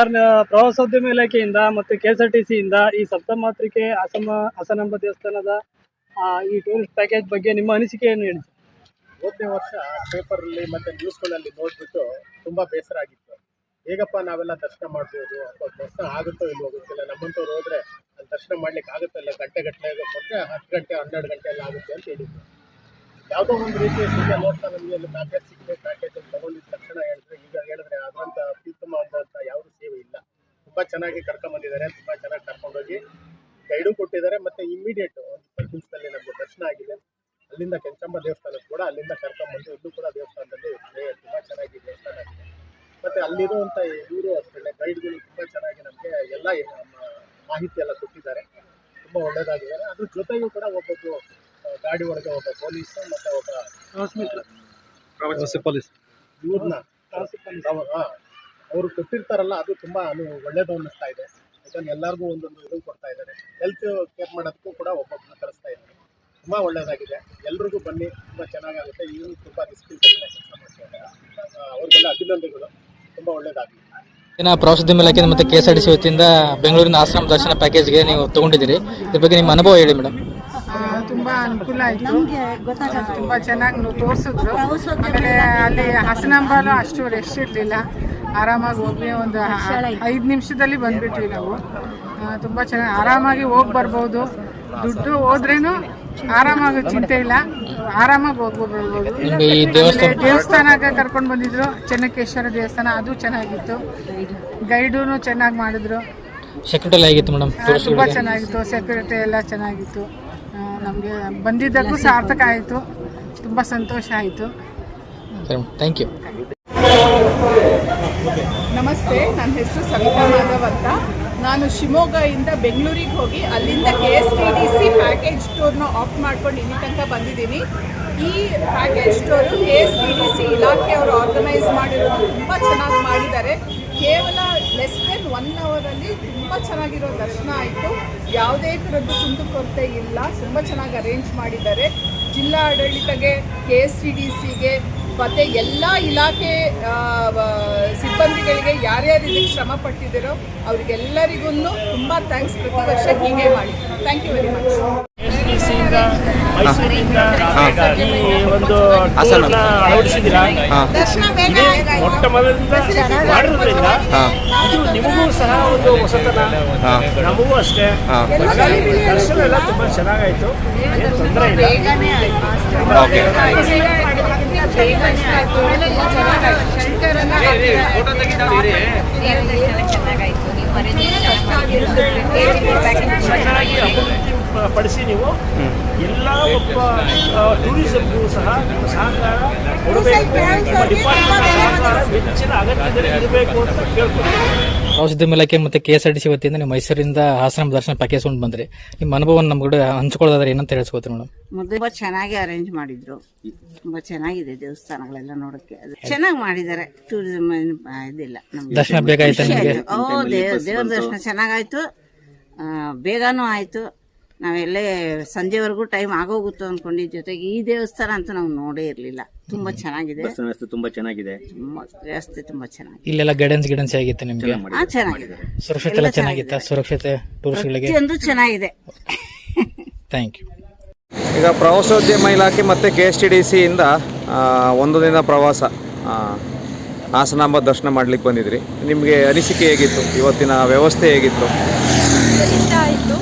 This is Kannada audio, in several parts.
ಸರ್ ಪ್ರವಾಸೋದ್ಯಮ ಇಲಾಖೆಯಿಂದ ಮತ್ತು ಕೆ ಎಸ್ ಆರ್ ಟಿ ಸಿಯಿಂದ ಈ ಸಪ್ತಮಾತ್ರಿಕೆ ಅಸಮ ಅಸನಂಬ ದೇವಸ್ಥಾನದ ಈ ಟೂರಿಸ್ಟ್ ಪ್ಯಾಕೇಜ್ ಬಗ್ಗೆ ನಿಮ್ಮ ಅನಿಸಿಕೆ ಏನು ಹೇಳಿ. ಹೋದನೇ ವರ್ಷ ಪೇಪರಲ್ಲಿ ಮತ್ತೆ ನ್ಯೂಸ್ಗಳಲ್ಲಿ ನೋಡ್ಬಿಟ್ಟು ತುಂಬಾ ಬೇಸರ ಆಗಿತ್ತು. ಹೇಗಪ್ಪ ನಾವೆಲ್ಲ ದರ್ಶನ ಮಾಡ್ಬೋದು, ಅಥವಾ ದರ್ಶನ ಆಗುತ್ತೋ ಇಲ್ವೋ ಗೊತ್ತಿಲ್ಲ. ನಮ್ಮಂತವ್ರು ಹೋದ್ರೆ ಅಲ್ಲಿ ದರ್ಶನ ಮಾಡ್ಲಿಕ್ಕೆ ಆಗುತ್ತಲ್ಲ ಗಂಟೆ ಗಟ್ಟಲೆ ಬಂದ್ರೆ ಹತ್ತು ಗಂಟೆ, ಹನ್ನೆರಡು ಗಂಟೆ ಎಲ್ಲ ಆಗುತ್ತೆ ಅಂತ ಹೇಳಿದ್ರು. ಯಾವುದೋ ಒಂದು ರೀತಿ ಸುಮ್ಮನೆ ನೋಡ್ತಾ ನಮಗೆ ಅಲ್ಲಿ ಪ್ಯಾಕೇಜ್ ಸಿಕ್ಕಿದೆ ಪ್ಯಾಕೇಜ್ ತಗೊಂಡಿದ್ದ ತಕ್ಷಣ ಹೇಳಿದ್ರೆ. ಈಗ ಹೇಳಿದ್ರೆ ಅದಂತ ಅತ್ಯುತ್ತಮ ಆದಂತ ಯಾವುದು ಸೇವೆ ಇಲ್ಲ. ತುಂಬಾ ಚೆನ್ನಾಗಿ ಕರ್ಕೊಂಬಂದಿದ್ದಾರೆ ತುಂಬಾ ಚೆನ್ನಾಗಿ ಕರ್ಕೊಂಡೋಗಿ ಗೈಡು ಕೊಟ್ಟಿದ್ದಾರೆ. ಮತ್ತೆ ಇಮಿಡಿಯೇಟ್ ಒಂದು ಇಪ್ಪತ್ತು ನಿಮಿಷದಲ್ಲಿ ನಮಗೆ ದರ್ಶನ ಆಗಿದೆ. ಅಲ್ಲಿಂದ ಕೆಂಚಮ್ಮ ದೇವಸ್ಥಾನಕ್ಕೆ ಕೂಡ ಅಲ್ಲಿಂದ ಕರ್ಕೊಂಡ್ಬಂದು ಇಲ್ಲೂ ಕೂಡ ದೇವಸ್ಥಾನದಲ್ಲಿ ತುಂಬಾ ಚೆನ್ನಾಗಿ ದೇವಸ್ಥಾನ ಆಗಿದೆ. ಮತ್ತೆ ಅಲ್ಲಿರುವಂಥ ಇವರು ಅಷ್ಟೇ, ಗೈಡ್ಗಳು ತುಂಬ ಚೆನ್ನಾಗಿ ನಮಗೆ ಎಲ್ಲ ಮಾಹಿತಿ ಎಲ್ಲ ಕೊಟ್ಟಿದ್ದಾರೆ. ತುಂಬ ಒಳ್ಳೆಯದಾಗಿದ್ದಾರೆ ಅದ್ರ ಜೊತೆಗೂ ಕೂಡ ಒಬ್ಬೊಬ್ಬರು ಗಾಡಿ ಒಳಗೆ ಒಬ್ಬ ಪೊಲೀಸ್ ಮತ್ತೆ ಒಬ್ಬ ಪ್ರವಾಸ ಪೊಲೀಸ್. ಇವ್ರನ್ನ. ಅವರು ಕೊಟ್ಟಿರ್ತಾರಲ್ಲ ಅದು ತುಂಬಾ ಅದು ಒಳ್ಳೇದು ಅನ್ನಿಸ್ತಾ ಇದೆ. ಯಾಕಂದ್ರೆ ಎಲ್ಲರಿಗೂ ಒಂದೊಂದು ಇದು ಕೊಡ್ತಾ ಇದ್ದಾರೆ. ಹೆಲ್ತ್ ಕೇರ್ ಮಾಡೋದಕ್ಕೂ ಕೂಡ ಒಬ್ಬೊಬ್ಬರನ್ನ ಕಳಿಸ್ತಾ ಇದ್ದಾರೆ. ತುಂಬ ಒಳ್ಳೆಯದಾಗಿದೆ ಎಲ್ರಿಗೂ ಬನ್ನಿ. ತುಂಬ ಚೆನ್ನಾಗಾಗುತ್ತೆ. ಇವರು ತುಂಬ ರಿಸ್ಕ್ ಕೆಲಸ ಮಾಡ್ತಾ ಇದ್ದಾರೆ. ಆ, ಅವ್ರಿಗೆಲ್ಲ ಅಭಿನಂದನೆಗಳು. ತುಂಬ ಒಳ್ಳೇದಾಗಿದೆ ಇನ್ನು ಪ್ರವಾಸೋದ್ಯಮ ಇಲಾಖೆ ಮತ್ತು K S R T C ವತಿಯಿಂದ ಬೆಂಗಳೂರಿನ ಆಶ್ರಮ ದರ್ಶನ ಪ್ಯಾಕೇಜ್ಗೆ ನೀವು ತಗೊಂಡಿದ್ದೀರಿ. ಇದ್ರ ಬಗ್ಗೆ ನಿಮ್ಮ ಅನುಭವ ಹೇಳಿ ಮೇಡಮ್. ತುಂಬಾ ಅನುಕೂಲ ಆಯ್ತು. ತುಂಬಾ ಚೆನ್ನಾಗಿ ತೋರಿಸಿದ್ರು. ಆಮೇಲೆ ಅಲ್ಲಿ ಹಸನಂಬಾಲು ಅಷ್ಟು ರೆಸ್ಟ್ ಇರಲಿಲ್ಲ. ಆರಾಮಾಗಿ ಹೋಗಿ ಒಂದು ಐದು ನಿಮಿಷದಲ್ಲಿ ಬಂದ್ಬಿಟ್ವಿ ನಾವು. ತುಂಬಾ ಚೆನ್ನಾಗಿ ಆರಾಮಾಗಿ ಹೋಗಿ ಬರ್ಬೋದು. ದುಡ್ಡು ಹೋದ್ರೇನು ಆರಾಮಾಗಿ ಚಿಂತೆ ಇಲ್ಲ. ಆರಾಮಾಗಿ ಹೋಗ್ಬೋದು ದೇವಸ್ಥಾನಕ್ಕೆ ಕರ್ಕೊಂಡು ಬಂದಿದ್ರು. ಚೆನ್ನಕೇಶ್ವರ ದೇವಸ್ಥಾನ ಅದು ಚೆನ್ನಾಗಿತ್ತು. ಗೈಡೂ ಚೆನ್ನಾಗಿ ಮಾಡಿದ್ರು. ಸೆಕ್ರೆಟರಿ ಆಗಿತ್ತು ಮೇಡಮ್ ತುಂಬಾ ಚೆನ್ನಾಗಿತ್ತು. ಸೆಕ್ಯೂರಿಟಿ ಎಲ್ಲ ಚೆನ್ನಾಗಿತ್ತು. ನಮಗೆ ಬಂದಿದ್ದಕ್ಕೂ ಸಾರ್ಥಕ ಆಯಿತು. ತುಂಬ ಸಂತೋಷ ಆಯಿತು. ಥ್ಯಾಂಕ್ ಯು ನಮಸ್ತೆ ನನ್ನ ಹೆಸರು ಸವಿತಾ ಮಾಧವ್ ಅಂತ. ನಾನು ಶಿವಮೊಗ್ಗದಿಂದ ಬೆಂಗಳೂರಿಗೆ ಹೋಗಿ ಅಲ್ಲಿಂದ K S T D C package ಸ್ಟೋರ್ನ ಆಫ್ ಮಾಡ್ಕೊಂಡು ಇಲ್ಲಿ ತನಕ ಬಂದಿದ್ದೀನಿ. ಈ package store K S T D C ಇಲಾಖೆಯವರು ಆರ್ಗನೈಸ್ ಮಾಡಿರೋದು ತುಂಬ ಚೆನ್ನಾಗಿ ಮಾಡಿದ್ದಾರೆ. ಕೇವಲ ಲೆಸ್ ದೆನ್ ಒನ್ ಅವರಲ್ಲಿ ತುಂಬ ಚೆನ್ನಾಗಿರೋ ದರ್ಶನ ಆಯಿತು. ಯಾವುದೇ ಥರದ್ದು ಕುಂದುಕೊರತೆ ಇಲ್ಲ. ತುಂಬ ಚೆನ್ನಾಗಿ ಅರೇಂಜ್ ಮಾಡಿದ್ದಾರೆ. ಜಿಲ್ಲಾ ಆಡಳಿತಗೆ ಕೆ ಎಸ್ ಟಿ ಡಿ ಸಿಗೆ ಮತ್ತು ಎಲ್ಲ ಇಲಾಖೆ ಸಿಬ್ಬಂದಿಗಳಿಗೆ ಯಾರ್ಯಾರು ಇದಕ್ಕೆ ಶ್ರಮ ಪಟ್ಟಿದ್ದೀರೋ ಅವರಿಗೆಲ್ಲರಿಗೂ ತುಂಬ ಥ್ಯಾಂಕ್ಸ್ ಪ್ರತಿ ವರ್ಷ ಹೀಗೆ ಮಾಡಿ. ಥ್ಯಾಂಕ್ ಯು ವೆರಿ ಮಚ್ ಯಿಂದ ಮೈಸೂರಿಂದ ಈ ಒಂದು ಟೂರ್ನ ಅಳವಡಿಸಿದ್ದೀರಾ? ಇದೇ ಮೊಟ್ಟ ಮೊದಲಿಂದ ಮಾಡಿರೋದ್ರಿಂದ ಇದು ನಿಮಗೂ ಸಹ ಒಂದು ಹೊಸತನ. ನಮಗೂ ಅಷ್ಟೇ. ಹಾಗಾಗಿ ದರ್ಶನ ಎಲ್ಲ ತುಂಬಾ ಚೆನ್ನಾಗಾಯ್ತು. ಏನು ತೊಂದರೆ ಇಲ್ಲ. ಚೆನ್ನಾಗಿ ಪಡಿಸಿ ನೀವು ಎಲ್ಲ ಒಬ್ಬ ಟೂರಿಸಂಗೂ ಸಹ ನಿಮ್ಮ ಸಹಕಾರ ಕೊಡಬೇಕು. ನಿಮ್ಮ ಡಿಪಾರ್ಟ್ಮೆಂಟ್ ಸಹಕಾರ ಹೆಚ್ಚಿನ ಅಗತ್ಯದಲ್ಲಿ ಇರಬೇಕು ಅಂತ ಕೇಳ್ಕೊಳ್ತೀನಿ. ಪ್ರವಾಸೋದ್ಯಮ ಇಲಾಖೆ ಮತ್ತು K S R T C ವತಿಯಿಂದ ನೀವು ಮೈಸೂರಿಂದ ಆಶ್ರಮ ದರ್ಶನ ಪ್ಯಾಕೇಜ್ ಕೊಂಡು ಬಂದ್ರಿ ನಿಮ್ಮ ಅನುಭವವನ್ನು ನಮ್ಮ ಕೂಡ ಹಂಚ್ಕೊಳ್ಳೋದಾದ್ರೆ ಏನಂತ ಹೇಳ್ಸ್ಕೊತೀನಿ ಮೇಡಮ್? ತುಂಬ ಚೆನ್ನಾಗಿ ಅರೇಂಜ್ ಮಾಡಿದ್ರು. ತುಂಬಾ ಚೆನ್ನಾಗಿದೆ ದೇವಸ್ಥಾನಗಳೆಲ್ಲ ನೋಡಕ್ಕೆ. ಅದು ಚೆನ್ನಾಗಿ ಮಾಡಿದ್ದಾರೆ. ಟೂರಿಸಂ ಇದಿಲ್ಲ ನಮ್ಗೆ. ದರ್ಶನ ಬೇಗ ಆಯ್ತಾ ನಿಮಗೆ. ಓ ದೇವ್ ದೇವ್ರ ದರ್ಶನ ಚೆನ್ನಾಗಾಯ್ತು. ಬೇಗನೂ ಆಯ್ತು. ನಾವೆಲ್ಲೇ ಸಂಜೆವರೆಗೂ ಟೈಮ್ ಆಗೋಗುತ್ತೋ ಅನ್ಕೊಂಡಿದ್ದ ಜೊತೆಗೆ ಈ ದೇವಸ್ಥಾನ ಅಂತ ನಾವು ನೋಡೇ ಇರಲಿಲ್ಲ. ತುಂಬಾ ಚೆನ್ನಾಗಿದೆ. ವ್ಯವಸ್ಥೆ ತುಂಬಾ ಚೆನ್ನಾಗಿದೆ. ತುಂಬ- ವ್ಯವಸ್ಥೆ ತುಂಬಾ ಚೆನ್ನಾಗಿದೆ. ಇಲ್ಲೆಲ್ಲ ಗೈಡೆನ್ಸ್ ಗೈಡೆನ್ಸ್ ಆಗಿತ್ತು ನಿಮಗೆ? ಹಾ ಚೆನ್ನಾಗಿದೆ. ಸುರಕ್ಷತೆ ಎಲ್ಲ ಚೆನ್ನಾಗಿತ್ತ? ಸುರಕ್ಷತೆ ಟೂರಿಸ್ಟ್ಗಳಿಗೆ ಪ್ರತಿಯೊಂದು ಚೆನ್ನಾಗಿದೆ. ಥ್ಯಾಂಕ್ ಯು ಈಗ ಪ್ರವಾಸೋದ್ಯಮ ಇಲಾಖೆ ಮತ್ತು ಕೆ ಎಸ್ ಟಿ ಡಿ ಸಿಯಿಂದ ಒಂದು ದಿನ ಪ್ರವಾಸ ಆ, ಹಾಸನಾಂಬ ದರ್ಶನ ಮಾಡ್ಲಿಕ್ಕೆ ಬಂದಿದ್ರಿ. ನಿಮಗೆ ಅನಿಸಿಕೆ ಹೇಗಿತ್ತು? ಇವತ್ತಿನ ವ್ಯವಸ್ಥೆ ಹೇಗಿತ್ತು? ಇಷ್ಟ ಆಯಿತು.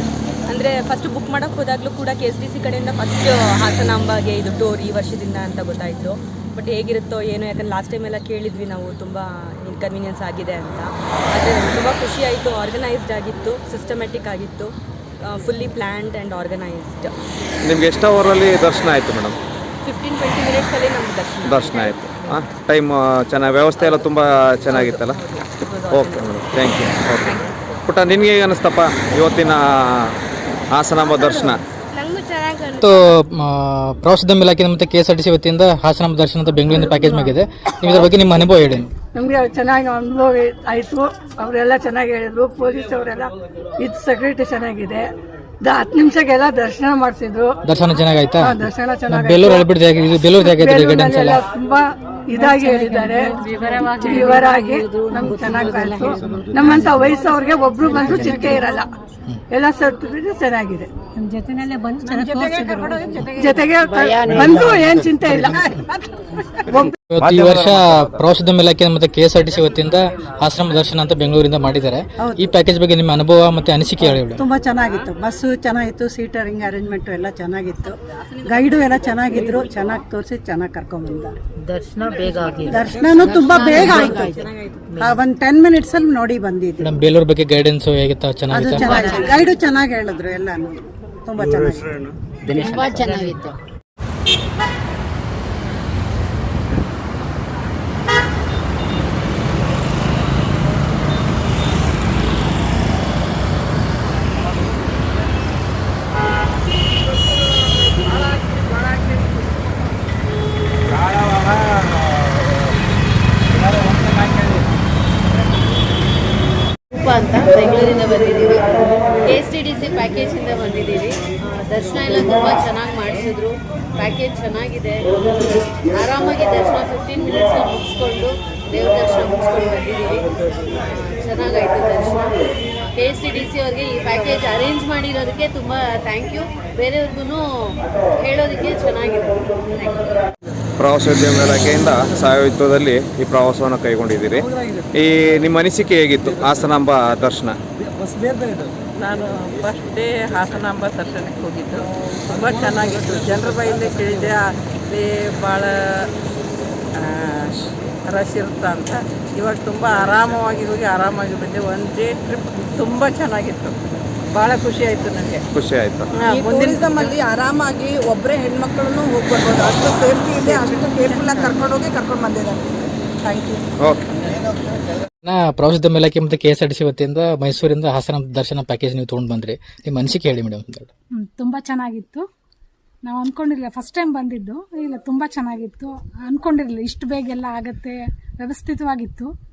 ಅಂದರೆ ಫಸ್ಟ್ ಬುಕ್ ಮಾಡೋಕ್ಕೆ ಹೋದಾಗಲೂ ಕೂಡ ಕೆ ಎಸ್ ಡಿ ಸಿ ಕಡೆಯಿಂದ ಫಸ್ಟ್ ಹಾಸನಾಂಬಾಗೆ ಇದು ಟೂರ್ ಈ ವರ್ಷದಿಂದ ಅಂತ ಗೊತ್ತಾಯಿತು. ಬಟ್ ಹೇಗಿರುತ್ತೋ ಏನು ಯಾಕಂದ್ರೆ ಲಾಸ್ಟ್ ಟೈಮ್ ಎಲ್ಲ ಕೇಳಿದ್ವಿ ನಾವು ತುಂಬ ಇನ್ಕನ್ವೀನಿಯನ್ಸ್ ಆಗಿದೆ ಅಂತ. ಆದರೆ ತುಂಬ ಖುಷಿ ಆಯಿತು ಆರ್ಗನೈಸ್ಡ್ ಆಗಿತ್ತು ಸಿಸ್ಟಮೆಟಿಕ್ ಆಗಿತ್ತು ಫುಲ್ಲಿ ಪ್ಲ್ಯಾಂಡ್ ಆ್ಯಂಡ್ ಆರ್ಗನೈಸ್ಡ್ ನಿಮ್ಗೆ ಎಷ್ಟು ಅವರಲ್ಲಿ ದರ್ಶನ ಆಯಿತು ಮೇಡಮ್ ಫಿಫ್ಟೀನ್ ಟ್ವೆಂಟಿ ಮಿನಿಟ್ಸಲ್ಲಿ ನಮ್ಗೆ ದರ್ಶನ ದರ್ಶನ ಆಯಿತು. ಹಾಂ ಟೈಮ್ ಚೆನ್ನಾಗಿ ವ್ಯವಸ್ಥೆ ಎಲ್ಲ ತುಂಬ ಚೆನ್ನಾಗಿತ್ತಲ್ಲ? Okay madam thank you okay ಪುಟ್ಟ ನಿನಗೆ ಅನಿಸ್ತಪ್ಪ ಇವತ್ತಿನ ಹಾಸನಾಂಬ ದರ್ಶನ. ಮತ್ತು ಪ್ರವಾಸೋದ್ಯಮ ಇಲಾಖೆ ಮತ್ತು K S R T C ವತಿಯಿಂದ ಹಾಸನ ದರ್ಶನ ಅಂತ ಬೆಂಗಳೂರಿನ ಪ್ಯಾಕೇಜ್ ಆಗಿದೆ ನೀವು ಇದ್ರ ಬಗ್ಗೆ ನಿಮ್ಮ ಅನುಭವ ಹೇಳಿ. ನಮಗೆ ಚೆನ್ನಾಗಿ ಅನುಭವ ಆಯಿತು. ಅವರೆಲ್ಲ ಚೆನ್ನಾಗಿ ಹೇಳಿದ್ರು. ಪೊಲೀಸ್ ಅವರೆಲ್ಲ ಇದು ಸೆಕ್ಯೂರಿಟಿ ಚೆನ್ನಾಗಿದೆ. ದ- ಹತ್ತು ನಿಮಿಷಕ್ಕೆಲ್ಲ ದರ್ಶನ ಮಾಡಿಸಿದ್ರು. ದರ್ಶನ ಚೆನ್ನಾಗಾಯ್ತಾ ದರ್ಶನ ಚೆನ್ನಾಗಿ ಬೇಲೂರು ಇದು ಬೇಲೂರು ಜಾಗ ತುಂಬಾ ಇದಾಗಿ ಹೇಳಿದ್ದಾರೆ. ವಿವರಾಗಿ ನಮ್ಗೆ ಚೆನ್ನಾಗಾಯ್ತು ನಮ್ಮಂತ ವಯಸ್ಸವ್ರಿಗೆ ಒಬ್ರು ಬಂದು ಚಿಂತೆ ಇರಲ್ಲ. ಎಲ್ಲ ಸರ್ಟಿಫಿಕೇಟ್ ಚೆನ್ನಾಗಿದೆ. ಜೊತೆಗೆ ಬಂದು ಏನ್ ಚಿಂತೆ ಇಲ್ಲ. ಇವತ್ತು ಈ ವರ್ಷ ಪ್ರವಾಸೋದ್ಯಮ ಇಲಾಖೆ ಮತ್ತೆ K S R T C ವತಿಯಿಂದ ಆಶ್ರಮ ದರ್ಶನ ಅಂತ ಬೆಂಗಳೂರಿಂದ ಮಾಡಿದ್ದಾರೆ. ಈ ಪ್ಯಾಕೇಜ್ ಬಗ್ಗೆ ನಿಮ್ಮ ಅನುಭವ ಮತ್ತೆ ಅನಿಸಿಕೆ ಹೇಳಿ ತುಂಬಾ ಚೆನ್ನಾಗಿತ್ತು. ಬಸ್ಸು ಚೆನ್ನಾಗಿತ್ತು ಸೀಟರಿಂಗ್ ಅರೇಂಜ್ಮೆಂಟ್ ಎಲ್ಲ ಚೆನ್ನಾಗಿತ್ತು. ಗೈಡು ಎಲ್ಲ ಚೆನ್ನಾಗಿದ್ರು. ಚೆನ್ನಾಗಿ ತೋರಿಸಿ ಚೆನ್ನಾಗಿ ಕರ್ಕೊಂಡ್ ಬಂದ್ದಾರೆ ದರ್ಶನ ಬೇಗ ದರ್ಶನನು ತುಂಬಾ ಬೇಗ ಆಯ್ತು. ಆ, ಒಂದ್ ಟೆನ್ ಮಿನಿಟ್ಸ್ ಅಲ್ಲಿ ನೋಡಿ ಬಂದಿದ್ವಿ ನಮ್ಮ ಬೇಲೂರು ಬಗ್ಗೆ ಗೈಡೆನ್ಸ್ ಹೇಗಿತ್ತು ಚೆನ್ನಾಗಿತ್ತ? ಚೆನ್ನಾಗಿ. ಗೈಡು ಚೆನ್ನಾಗಿ ಹೇಳಿದ್ರು ಎಲ್ಲಾನು. ತುಂಬಾ ಚೆನ್ನಾಗಿ. ತುಂಬಾ ಚೆನ್ನಾಗಿತ್ತು ರೂಪ ಅಂತ ಬೆಂಗಳೂರಿಂದ ಬಂದಿದ್ದೀವಿ K S T D C ಪ್ಯಾಕೇಜಿಂದ ಬಂದಿದ್ದೀವಿ. ಆ, ದರ್ಶನ ಎಲ್ಲ ತುಂಬ ಚೆನ್ನಾಗಿ ಮಾಡಿಸಿದ್ರು. ಪ್ಯಾಕೇಜ್ ಚೆನ್ನಾಗಿದೆ. ಆರಾಮಾಗಿ ದರ್ಶನ ಫಿಫ್ಟೀನ್ ಮಿನಿಟ್ಸಲ್ಲಿ ಮುಗಿಸ್ಕೊಂಡು ದೇವ್ರ ದರ್ಶನ ಮುಗಿಸ್ಕೊಂಡು ಬಂದಿದ್ದೀವಿ. ಚೆನ್ನಾಗಾಯ್ತು ದರ್ಶನ. K S T D C ಅವ್ರಿಗೆ ಈ ಪ್ಯಾಕೇಜ್ ಅರೇಂಜ್ ಮಾಡಿರೋದಕ್ಕೆ ತುಂಬ ಥ್ಯಾಂಕ್ ಯು ಬೇರೆಯವ್ರಿಗೂ ಹೇಳೋದಕ್ಕೆ ಚೆನ್ನಾಗಿದೆ. ಪ್ರವಾಸೋದ್ಯಮ ಇಲಾಖೆಯಿಂದ ಸಾಯುತ್ವದಲ್ಲಿ ಈ ಪ್ರವಾಸವನ್ನು ಕೈಗೊಂಡಿದ್ದೀರಿ. ಈ ನಿಮ್ಮ ಅನಿಸಿಕೆ ಹೇಗಿತ್ತು? ಹಾಸನಾಂಬ ದರ್ಶನ. ನಾನು ಫಸ್ಟ್ ಡೇ ಹಾಸನಾಂಬ ದರ್ಶನಕ್ಕೆ ಹೋಗಿದ್ದು. ತುಂಬ ಚೆನ್ನಾಗಿತ್ತು. ಜನರ ಬೈಲಿ ಕೇಳಿದೆ ಅಲ್ಲಿ ಭಾಳ ರಶ್ ಇರುತ್ತೆ ಅಂತ. ಇವಾಗ ತುಂಬ ಆರಾಮವಾಗಿ ಹೋಗಿ ಆರಾಮಾಗಿ ಬಂದೆ. ಒಂದು ಡೇ ಟ್ರಿಪ್ ತುಂಬ ಚೆನ್ನಾಗಿತ್ತು. ಭಾಳ ಖುಷಿ ಆಯಿತು ನನಗೆ ಖುಷಿ ಆಯಿತು. ಮುಂದಿನ ಅಲ್ಲಿ ಆರಾಮಾಗಿ ಒಬ್ಬರೇ ಹೆಣ್ಮಕ್ಳನ್ನು ಹೋಗಿ ಬರ್ಬೋದು ಅಷ್ಟು ಸೇಫ್ಟಿ ಇದೆ ಅಷ್ಟು ಕೇರ್ಫುಲ್ ಕರ್ಕೊಂಡೋಗಿ ಕರ್ಕೊಂಡು ಹೋಗಿ ಕರ್ಕೊಂಡು ಬಂದಿದ್ದಾರೆ. ಥ್ಯಾಂಕ್ ಯು ಓಕೆ ನಾ ಪ್ರವಾಸೋದ್ಯಮ ಇಲಾಖೆ ಮತ್ತೆ K S R T C ವತಿಯಿಂದ ಮೈಸೂರಿಂದ ಹಾಸನ ದರ್ಶನ ಪ್ಯಾಕೇಜ್ ನೀವು ತೊಗೊಂಡು ಬಂದ್ರಿ. ನಿಮ್ಮ ಅನಿಸಿಕೆ ಹೇಳಿ ಮೇಡಮ್ ಹ್ಮ್, ತುಂಬಾ ಚೆನ್ನಾಗಿತ್ತು. ನಾವು ಅನ್ಕೊಂಡಿರ್ಲಿಲ್ಲ ಫಸ್ಟ್ ಟೈಮ್ ಬಂದಿದ್ದು. ಇಲ್ಲ ತುಂಬಾ ಚೆನ್ನಾಗಿತ್ತು. ಅನ್ಕೊಂಡಿರ್ಲಿಲ್ಲ ಇಷ್ಟು ಬೇಗ ಎಲ್ಲ ಆಗತ್ತೆ ವ್ಯವಸ್ಥಿತವಾಗಿತ್ತು.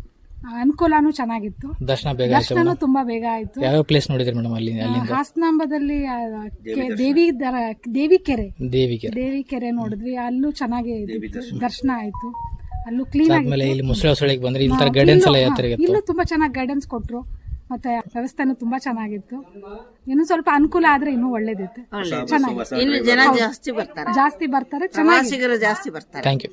ಆ, ಅನುಕೂಲನೂ ಚೆನ್ನಾಗಿತ್ತು. ದರ್ಶನ ಬೇಗ ಆಯ್ತು ದರ್ಶನನೂ ತುಂಬಾ ಬೇಗ ಆಯ್ತು. ಯಾವ ಪ್ಲೇಸ್ ನೋಡಿದ್ರಿ ಮೇಡಮ್ ಅಲ್ಲಿ ಅಲ್ಲಿಂದ? ಹಾಸನಾಂಬದಲ್ಲಿ ಆ, ಕೆ- ದೇವಿ ದರ ದೇವಿ ಕೆರೆ ದೇವಿಗೆ ದೇವಿ ಕೆರೆ ನೋಡಿದ್ವಿ. ಅಲ್ಲೂ ಚೆನ್ನಾಗಿ ಇದ್ದಿತ್ತು. ದರ್ಶನ ಆಯ್ತು. ಅಲ್ಲೂ ಕ್ಲೀನ್ ಆದ್ಮೇಲೆ ಇಲ್ಲಿ ಮುಸಳೆ ಹೊಸಳಿಗೆ ಬಂದ್ರೆ ಇಲ್ಲಿ ತರ ಗೈಡೆನ್ಸ್ ಎಲ್ಲ ಯಾವ ತರ ಇತ್ತು? ಇಲ್ಲೂ ತುಂಬಾ ಚೆನ್ನಾಗಿ ಗೈಡೆನ್ಸ್ ಕೊಟ್ರು. ಮತ್ತೆ ವ್ಯವಸ್ಥೆನೂ ತುಂಬಾ ಚೆನ್ನಾಗಿತ್ತು. ಇನ್ನು ಸ್ವಲ್ಪ ಅನುಕೂಲ ಆದ್ರೆ ಇನ್ನು ಒಳ್ಳೇದಿತ್ತು. ಚೆನ್ನಾಗಿ ಇನ್ನು ಜನ ಜಾಸ್ತಿ ಬರ್ತಾರೆ. ಜಾಸ್ತಿ ಬರ್ತಾರೆ ಚೆನ್ನಾಗಿ ಜಾಸ್ತಿ ಬರ್ತಾರೆ. Thank you